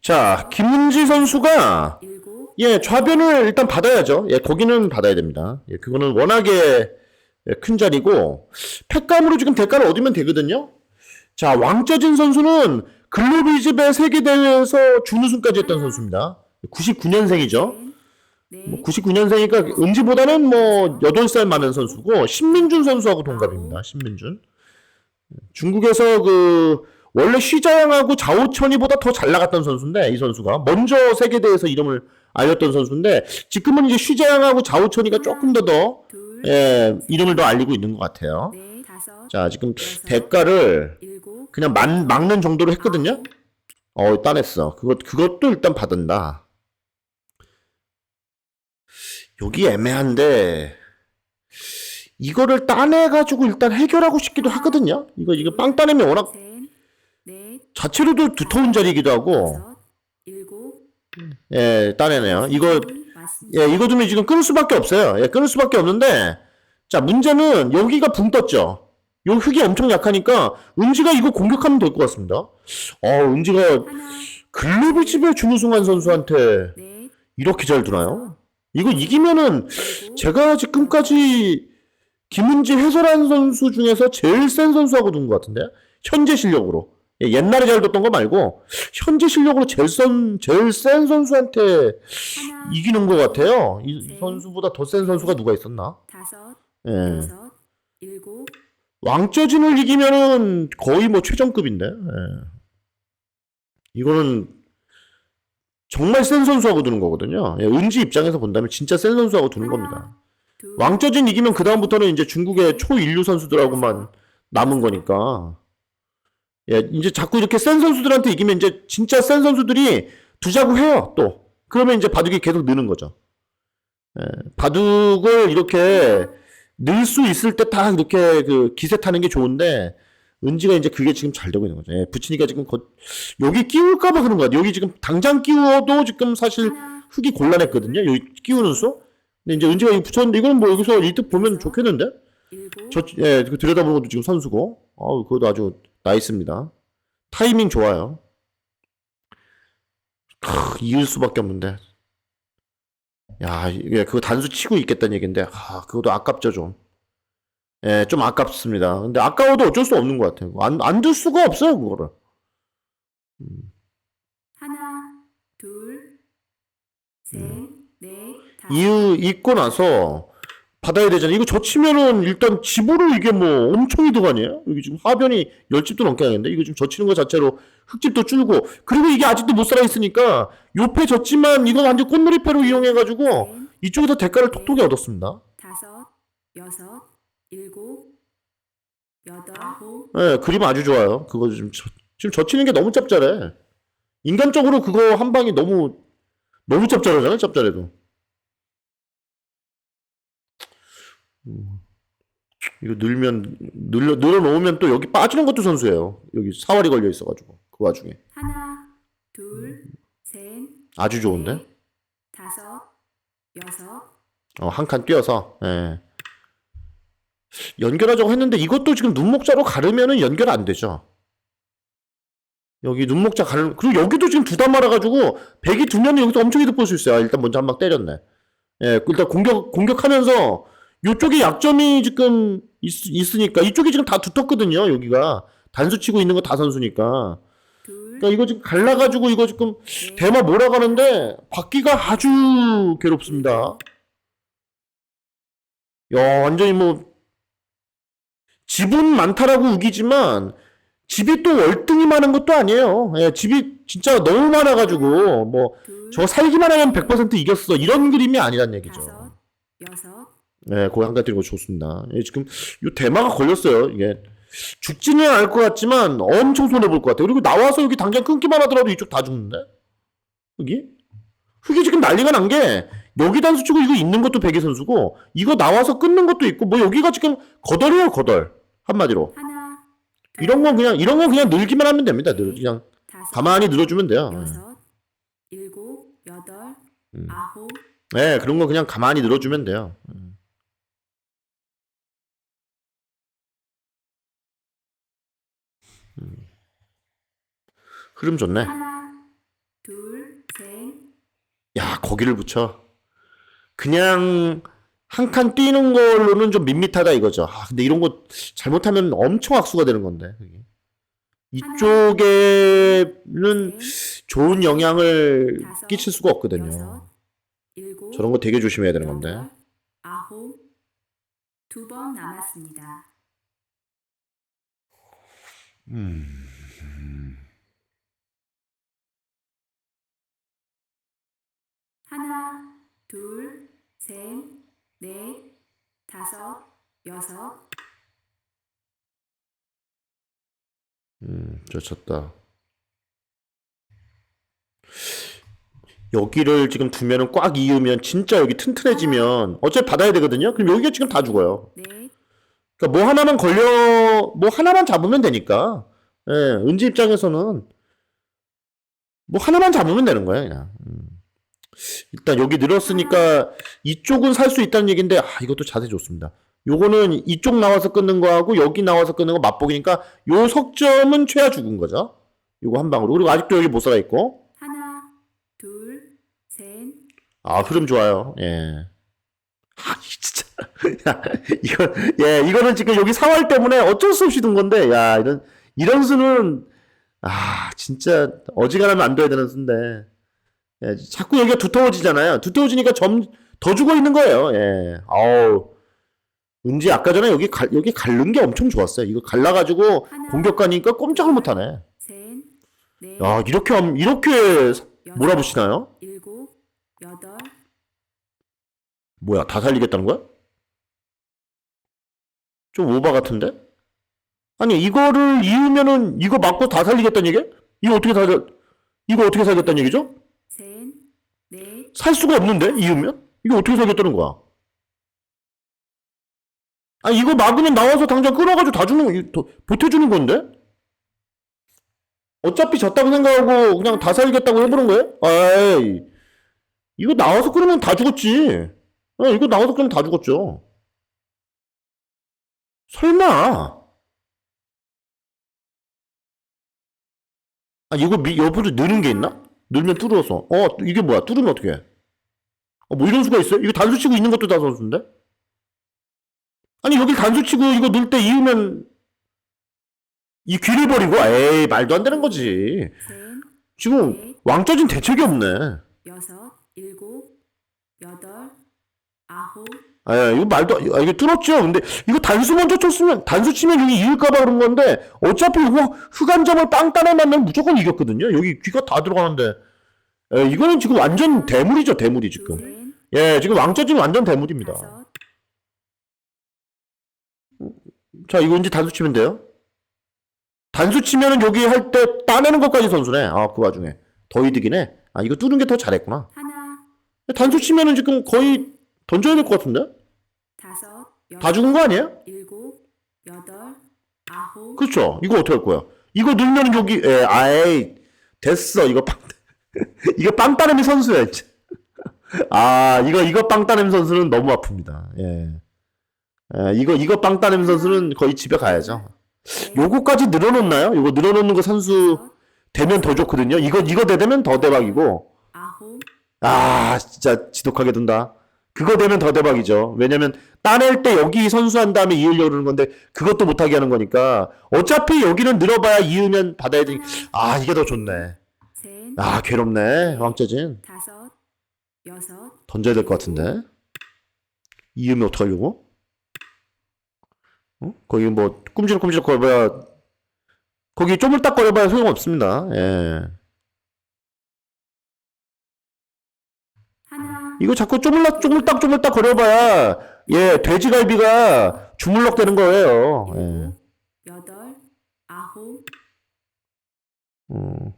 자, 김은지 선수가 예, 좌변을 일단 받아야죠. 예, 거기는 받아야 됩니다. 예, 그거는 워낙에 예, 큰 자리고 팩감으로 지금 대가를 얻으면 되거든요. 자, 왕쩌진 선수는 글로비즈배 세계 대회에서 준우승까지 했던 선수입니다. 99년생이죠. 넷, 뭐 99년생이니까 은지보다는 뭐 8살 많은 선수고 신민준 선수하고 동갑입니다. 신민준. 중국에서 그 원래 쉬자양하고 자오천이보다 더 잘 나갔던 선수인데 이 선수가 먼저 세계대회에서 이름을 알렸던 선수인데 지금은 이제 쉬자양하고 자오천이가 조금 더더 둘, 예, 이름을 더 알리고 있는 것 같아요. 넷, 다섯, 자 지금 대가를 그냥 만, 막는 정도로 했거든요. 어, 따냈어. 그것, 그것도 일단 받은다. 여기 애매한데, 이거를 따내가지고 일단 해결하고 싶기도 하거든요. 이거, 이거 빵 따내면 워낙 셋, 넷, 자체로도 두터운 자리이기도 하고, 예, 따내네요. 이거. 예, 이거 두면 지금 끊을 수밖에 없어요. 예, 끊을 수밖에 없는데, 자, 문제는 여기가 붕 떴죠. 요 흙이 엄청 약하니까, 은지가 이거 공격하면 될 것 같습니다. 어, 은지가 글로벌 집에 준우승한 선수한테 넷, 이렇게 잘 두나요? 이거 이기면은 제가 지금까지 김은지 해설한 선수 중에서 제일 센 선수하고 둔 것 같은데 현재 실력으로 예, 옛날에 잘 뒀던 거 말고 현재 실력으로 제일 센 제일 센 선수한테 하나, 이기는 것 같아요. 이, 이 선수보다 더 센 선수가 누가 있었나? 다섯, 예. 여섯, 일곱, 왕쩌진을 이기면은 거의 뭐 최정급인데. 예. 이거는 정말 센 선수하고 두는 거거든요. 예, 은지 입장에서 본다면 진짜 센 선수하고 두는 겁니다. 둘, 왕쩌진 이기면 그 다음부터는 이제 중국의 초인류 선수들하고만 남은 거니까. 예, 이제 자꾸 이렇게 센 선수들한테 이기면 이제 진짜 센 선수들이 두자고 해요. 또 그러면 이제 바둑이 계속 느는 거죠. 예, 바둑을 이렇게 늘 수 있을 때 딱 이렇게 그 기세 타는 게 좋은데 은지가 이제 그게 지금 잘 되고 있는 거죠. 예, 부친이가 지금 거, 여기 끼울까봐 그런 거야. 여기 지금 당장 끼워도 지금 사실 흙이 곤란했거든요. 여기 끼우는 수. 근데 이제 은지가 이거 붙였는데 이건 뭐 여기서 이득 보면 좋겠는데? 저, 예, 그 들여다보는 것도 지금 선수고. 어우, 그것도 아주 나이스입니다. 타이밍 좋아요. 크, 이을 수밖에 없는데. 야, 이게 그거 단수 치고 있겠다는 얘긴데, 아, 그것도 아깝죠, 좀. 예, 좀 아깝습니다. 근데 아까워도 어쩔 수 없는 것 같아요. 안, 안둘 수가 없어요, 그거를. 하나, 둘, 셋, 넷, 다섯, 이유 있고 나서 받아야 되잖아요. 이거 젖히면은 일단 집으로 이게 뭐 엄청 이득 아니에요? 여기 지금 하변이 열 집도 넘게 하겠는데 이거 지금 젖히는 거 자체로 흙집도 줄고 그리고 이게 아직도 못 살아 있으니까 요패 졌지만 이거 완전 꽃놀이패로 이용해가지고 넷, 이쪽에서 대가를 톡톡히 얻었습니다. 다섯, 여섯, 일곱, 여덟, 아홉, 예, 그림 아주 좋아요. 그거 지금 저, 지금 젖히는 게 너무 짭짤해. 인간적으로 그거 한 방이 너무 너무 짭짤하잖아요. 짭짤해도. 이거 늘면 늘려 늘어 놓으면 또 여기 빠지는 것도 선수예요. 여기 사활이 걸려 있어가지고 그 와중에 하나, 둘, 셋, 아주 좋은데. 넷, 다섯, 여섯, 어, 한 칸 뛰어서 예. 연결하자고 했는데 이것도 지금 눈목자로 가르면은 연결 안 되죠. 여기 눈목자 가르 그리고 여기도 지금 두 단 말아가지고 백이 두면은 여기서 엄청 이득 볼 수 있어요. 아, 일단 먼저 한 방 때렸네. 예, 일단 공격 공격하면서 요쪽에 약점이 지금 있, 으니까 이쪽이 지금 다 두텁거든요. 여기가 단수 치고 있는 거 다 선수니까. 둘, 그러니까 이거 지금 갈라가지고 이거 지금 넷, 대마 몰아가는데 받기가 아주 괴롭습니다. 야, 완전히 뭐 집은 많다라고 우기지만 집이 또 월등히 많은 것도 아니에요. 예, 집이 진짜 너무 많아가지고 뭐 둘, 저 살기만 하면 100% 이겼어 이런 그림이 아니란 얘기죠. 여섯, 네, 거기 한가 뛰는 거 좋습니다. 예, 지금 요 대마가 걸렸어요. 이게 죽지는 않을 것 같지만 엄청 손해 볼 것 같아요. 그리고 나와서 여기 당장 끊기만 하더라도 이쪽 다 죽는데? 여기? 흙이 지금 난리가 난 게 여기 단수 치고 이거 있는 것도 백이 선수고 이거 나와서 끊는 것도 있고 뭐 여기가 지금 거덜이에요 거덜 한마디로 하나, 둘, 이런 건 그냥 이런 건 그냥 늘기만 하면 됩니다. 늘 그냥 다섯, 가만히 늘어주면 돼요. 여섯, 일곱, 여덟, 음. 아홉, 네, 그런 거 그냥 가만히 늘어주면 돼요. 음. 흐름 좋네. 하나, 야, 거기를 붙여. 그냥 한 칸 뛰는 걸로는 좀 밋밋하다 이거죠. 아, 근데 이런 거 잘못하면 엄청 악수가 되는 건데. 이쪽에는 셋, 좋은 영향을 끼칠 수가 없거든요. 저런 거 되게 조심해야 되는 건데. 아홉, 두 번 남았습니다. 하나, 둘, 셋, 넷, 다섯, 여섯, 음, 저 쳤다. 여기를 지금 두면은 꽉 이으면 진짜 여기 튼튼해지면 어차피 받아야 되거든요. 그럼 여기가 지금 다 죽어요. 넷, 그러니까 뭐 하나만 걸려 뭐 하나만 잡으면 되니까. 예, 은지 입장에서는 뭐 하나만 잡으면 되는 거야, 그냥. 음. 일단 여기 늘었으니까 이쪽은 살 수 있다는 얘기인데 아, 이것도 자세 좋습니다. 요거는 이쪽 나와서 끊는 거하고 여기 나와서 끊는 거 맛보기니까 요 석점은 최하 죽은 거죠. 요거 한 방으로. 그리고 아직도 여기 못 살아 있고. 하나, 둘, 셋, 아, 흐름 좋아요. 예. 아, 이 진짜. 야, 이거, 예, 이거는 지금 여기 상활 때문에 어쩔 수 없이 둔 건데, 야, 이런, 이런 수는, 아, 진짜 어지간하면 안 돼야 되는 수인데. 예, 자꾸 여기가 두터워지잖아요. 두터워지니까 점, 더 죽어 있는 거예요. 예. 아우. 은지 아까 전에 여기 갈, 여기 갈른 게 엄청 좋았어요. 이거 갈라 가지고 하나, 공격 가니까 꼼짝을 못 하네. 야, 이렇게, 함- 이렇게 몰아붙이나요? 뭐야, 다 살리겠다는 거야? 좀 오바 같은데? 아니, 이거를 이으면은 이거 맞고 다 살리겠다는 얘기야? 이거 어떻게 살, 이거 어떻게 살겠다는 얘기죠? 살 수가 없는데, 이으면? 이거 어떻게 살겠다는 거야? 아, 이거 막으면 나와서 당장 끊어가지고 다 주는, 거, 더- 보태주는 건데? 어차피 졌다고 생각하고 그냥 다 살겠다고 해보는 거예요? 아이, 이거 나와서 끊으면 다 죽었지. 어, 이거 나와서 끊으면 다 죽었죠. 설마. 아, 이거 미, 옆으로 느는 게 있나? 늘면 뚫어서. 어, 이게 뭐야? 뚫으면 어떻게 해? 어, 뭐 이런 수가 있어요? 이거 단수 치고 있는 것도 다 선수인데? 아니, 여기 단수 치고 이거 넣을 때 이으면 이 귀를 버리고, 에이, 말도 안 되는 거지. 셋, 지금 왕 짜진 대책이 없네. 여섯, 일곱, 여덟, 아홉, 아, 이거 말도, 아, 이거 뚫었죠? 근데 이거 단수 먼저 쳤으면, 단수 치면 여기 이을까봐 그런 건데, 어차피 이거 흑안점을 빵 따내 맞으면 무조건 이겼거든요? 여기 귀가 다 들어가는데. 에, 이거는 지금 완전 대물이죠, 대물이 지금. 둘, 예, 지금 왕짜진 완전 대물입니다. 자, 이거 이제 단수 치면 돼요? 단수 치면은 여기 할 때 따내는 것까지 선수네. 아, 그 와중에. 더 이득이네. 아, 이거 뚫는 게 더 잘했구나. 단수 치면은 지금 거의 던져야 될 것 같은데? 다섯, 다 여섯, 죽은 거 아니에요? 일곱, 여덟, 아홉, 그렇죠. 이거 어떻게 할 거야? 이거 넣으면 여기, 에, 아이, 됐어. 이거 빵, 이거 빵 따내미 선수야, 진짜. 아, 이거, 이거 빵 따내미 선수는 너무 아픕니다. 예. 예, 이거, 이거 빵 따내미 선수는 거의 집에 가야죠. 넷, 요거까지 늘어놓나요? 요거 늘어놓는 거 선수 되면 더 좋거든요. 이거, 이거 되면 더 대박이고. 아, 진짜 지독하게 둔다. 그거 되면 더 대박이죠. 왜냐면 따낼 때 여기 선수한 다음에 이으려고 그러는 건데 그것도 못하게 하는 거니까 어차피 여기는 늘어봐야 이으면 받아야 되니 아, 이게 더 좋네. 셋, 아, 괴롭네. 여섯, 던져야 될 것 같은데. 이으면 어떡하려고? 어? 거기 뭐 꿈지럭꿈지럭 거려봐야 거기 쪼물딱 거려봐야 소용없습니다. 예. 이거 자꾸 쪼물락 쪼물딱 쪼물딱 거려봐야 예 돼지갈비가 주물럭 되는 거예요. 예. 여덟, 아홉, 음.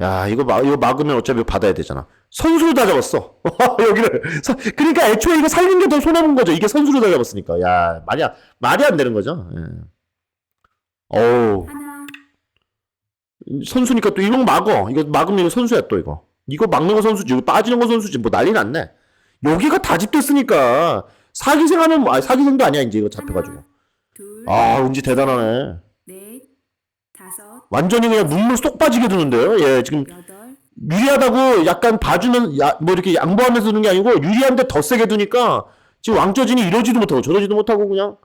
야 이거 막 이거 막으면 어차피 받아야 되잖아. 선수로 다 잡았어. 여기를 서- 그러니까 애초에 이거 살린 게 더 손해 본 거죠. 이게 선수로 다 잡았으니까 야 말이 안- 말이 안 되는 거죠. 예. 어우 하나, 선수니까 또 이거 막어. 이거 막으면 이거 선수야 또 이거. 이거 막는 거 선수지. 이거 빠지는 거 선수지. 뭐 난리 났네. 여기가 다 집됐으니까 사기생 하면 뭐- 아 사기생도 아니야 이제 이거 잡혀가지고. 둘, 아 은지 대단하네. 넷, 다섯, 완전히 그냥 눈물 쏙 빠지게 두는데요. 예 지금 여덟, 유리하다고 약간 봐주는 야, 뭐 이렇게 양보하면서 두는 게 아니고 유리한데 더 세게 두니까 지금 왕저진이 이러지도 못하고 저러지도 못하고 그냥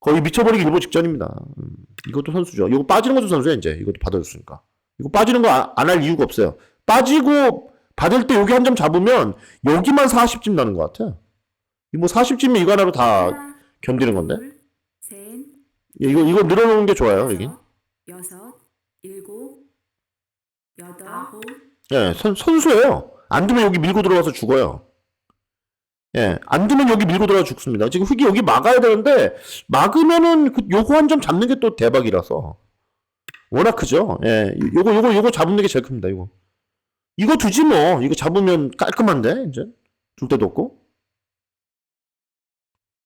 거의 미쳐버리기 일보 직전입니다. 음, 이것도 선수죠. 이거 빠지는 것도 선수야 이제 이것도 받아줬으니까. 이거 빠지는 거 안 할 이유가 없어요. 빠지고 받을 때 여기 한 점 잡으면 여기만 40점 나는 것 같아. 이뭐 40점이면 이거 하나로 다 하나, 견디는 건데. 둘, 셋, 이거 이거 늘어놓는 게 좋아요 여기. 여섯, 일곱, 여덟, 아홉, 예, 선, 선수예요. 안 두면 여기 밀고 들어가서 죽어요. 예, 안 두면 여기 밀고 들어가 죽습니다. 지금 흙이 여기 막아야 되는데, 막으면은 그 요거 한 점 잡는 게 또 대박이라서. 워낙 크죠? 예, 요거, 요거, 요거 잡는 게 제일 큽니다, 이거. 이거 두지 뭐. 이거 잡으면 깔끔한데, 이제. 둘 데도 없고.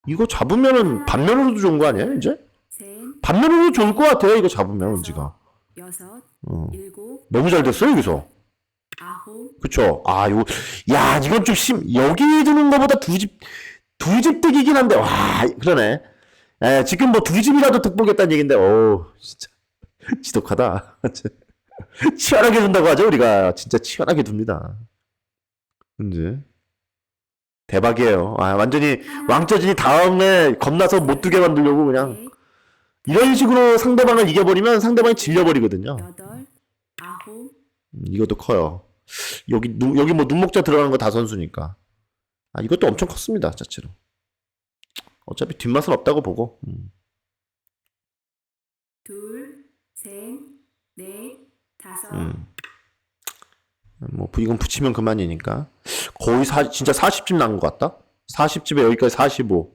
이거 잡으면은 반면으로도 좋은 거 아니에요, 이제? 셋, 반면으로도 좋을 것 같아요, 이거 잡으면, 은지가. 어. 너무 잘 됐어요, 여기서. 그쵸. 아, 요, 야, 이건 좀 심, 여기 두는 것보다 두 집, 두 집 득이긴 한데, 와, 그러네. 에, 지금 뭐 두 집이라도 득 보겠다는 얘긴데, 오, 진짜, 지독하다. 치열하게 둔다고 하죠, 우리가. 진짜 치열하게 둡니다. 이제. 대박이에요. 아, 완전히, 하나, 왕저진이 다음에 겁나서 못 두게 만들려고 그냥, 넷, 이런 식으로 상대방을 이겨버리면 상대방이 질려버리거든요. 여덟, 아홉, 음, 이것도 커요. 여기 눈, 여기 뭐 눈목자 들어가는 거 다 선수니까. 아, 이것도 엄청 컸습니다, 자체로. 어차피 뒷맛은 없다고 보고. 음. 둘, 셋, 넷, 다섯, 음. 뭐 부- 이건 붙이면 그만이니까. 거의 사, 진짜 40집 난 것 같다. 40집에 여기까지 45.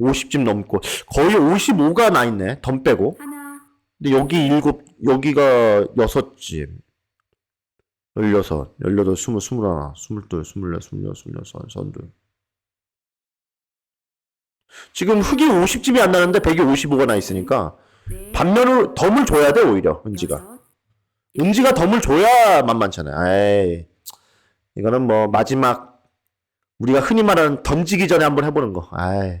50집 넘고 거의 55가 나 있네. 덤 빼고. 하나, 근데 여기 일곱 여기가 여섯 집. 16, 18, 20, 21, 22, 24, 26, 26, 32. 지금 흙이 50집이 안 나는데 155가 나 있으니까 넷, 반면으로 덤을 줘야 돼 오히려 은지가. 은지가 덤을 줘야 만만찮아요. 에이. 이거는 뭐 마지막 우리가 흔히 말하는 던지기 전에 한번 해보는 거. 아이.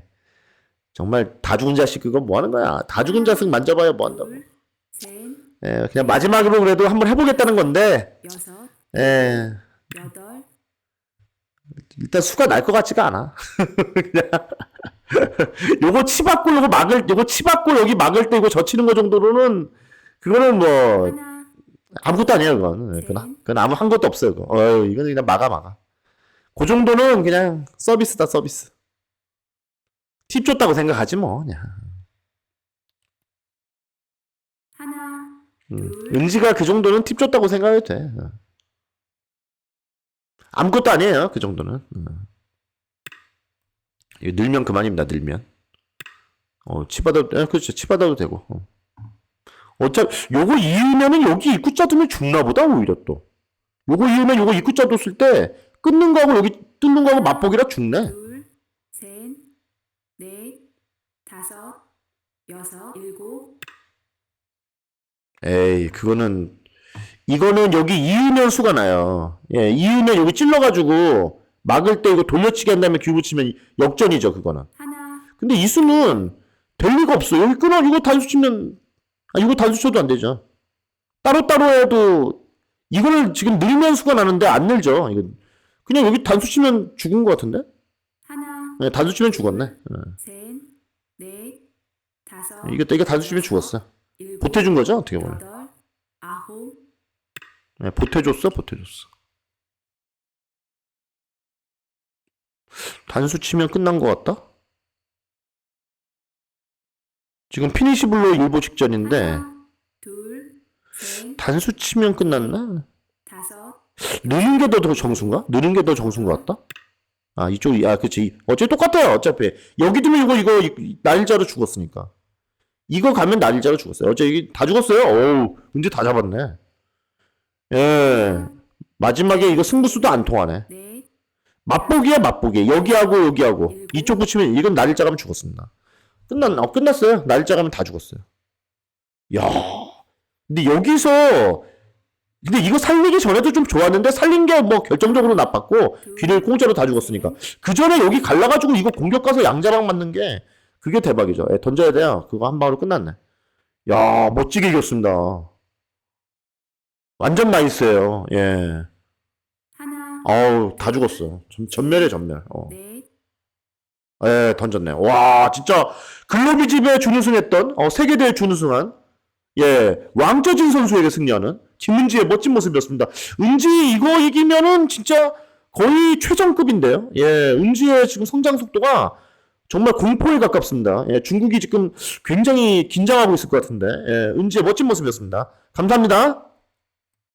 정말 다 죽은 자식 그거 뭐 하는 거야? 다 죽은 자식 만져봐야 뭐 한다고. 예, 그냥 마지막으로 그래도 한번 해보겠다는 건데, 여섯, 예, 여덟, 일단 수가 날 것 같지가 않아. 그냥 요거 치받고 요거 막을 요거 치받고 여기 막을 때 이거 젖히는 거 정도로는 그거는 뭐 하나, 아무것도 아니에요 그건. 예, 그건, 그건 아무 한 것도 없어요. 그거. 어휴, 이건 그냥 막아 막아. 그 정도는 그냥 서비스다 서비스. 팁 줬다고 생각하지 뭐 그냥. 하나, 음, 둘, 은지가 그 정도는 팁 줬다고 생각해도 돼. 어. 아무것도 아니에요. 그 정도는. 어. 이거 늘면 그만입니다. 늘면. 어, 치받아도, 예, 그렇죠. 치받아도 되고. 어. 어차피, 요거 이으면은 여기 입구자 두면 죽나 보다, 오히려 또. 요거 이으면 요거 입구자 뒀을 때, 끊는 거하고 여기 뚫는 거하고 맛보기라 죽네. 둘, 셋, 넷, 다섯, 여섯, 일곱, 에이, 그거는, 이거는 여기 이으면 수가 나요. 예, 이으면 여기 찔러가지고, 막을 때 이거 돌려치기 한 다음에 큐 붙이면 역전이죠, 그거는. 하나, 근데 이 수는 될 리가 없어. 여기 끊어, 이거 단수 치면, 아, 이거 단수 쳐도 안 되죠. 따로따로 해도, 이거를 지금 늘면 수가 나는데 안 늘죠. 이거. 그냥 여기 단수 치면 죽은 것 같은데? 하나, 네, 단수 치면 죽었네. 예. 셋, 넷, 다섯, 이게, 이게 단수 치면 죽었어. 일곱, 보태준 거죠, 어떻게 보면. 여덟, 아홉, 네, 보태줬어, 보태줬어. 단수 치면 끝난 것 같다? 지금 피니시 블로 일보 직전인데, 둘, 셋, 단수 치면 끝났나? 다섯, 느는 게더 정수인가? 느는 게더 정수인 것 같다? 아, 이쪽이, 아, 그치. 어차피 똑같아요, 어차피. 여기 두면 이거, 이거, 이- 날일자로 죽었으니까. 이거 가면 날일자로 죽었어요. 어차피 다 죽었어요. 어우, 문제 다 잡았네. 예. 마지막에 이거 승부수도 안 통하네. 넷, 맛보기야, 맛보기. 여기하고, 여기하고. 이쪽 붙이면, 이건 날일자 가면 죽었습니다. 끝났, 어, 끝났어요. 날일자 가면 다 죽었어요. 야 근데 여기서, 근데 이거 살리기 전에도 좀 좋았는데, 살린 게 뭐 결정적으로 나빴고, 귀를 공짜로 다 죽었으니까. 그 전에 여기 갈라가지고 이거 공격 가서 양자랑 맞는 게, 그게 대박이죠. 예, 던져야 돼요. 그거 한 방으로 끝났네. 야 멋지게 이겼습니다. 완전 나이스예요. 예. 하나, 어우, 다 죽었어. 전, 전멸에 전멸. 어. 넷, 예, 던졌네. 와, 진짜 글로비 집에 준우승했던 어, 세계대회 준우승한 예, 왕저진 선수에게 승리하는 김은지의 멋진 모습이었습니다. 은지 이거 이기면은 진짜 거의 최정급인데요. 예, 은지의 지금 성장 속도가 정말 공포에 가깝습니다. 예, 중국이 지금 굉장히 긴장하고 있을 것 같은데, 예, 은지의 멋진 모습이었습니다. 감사합니다.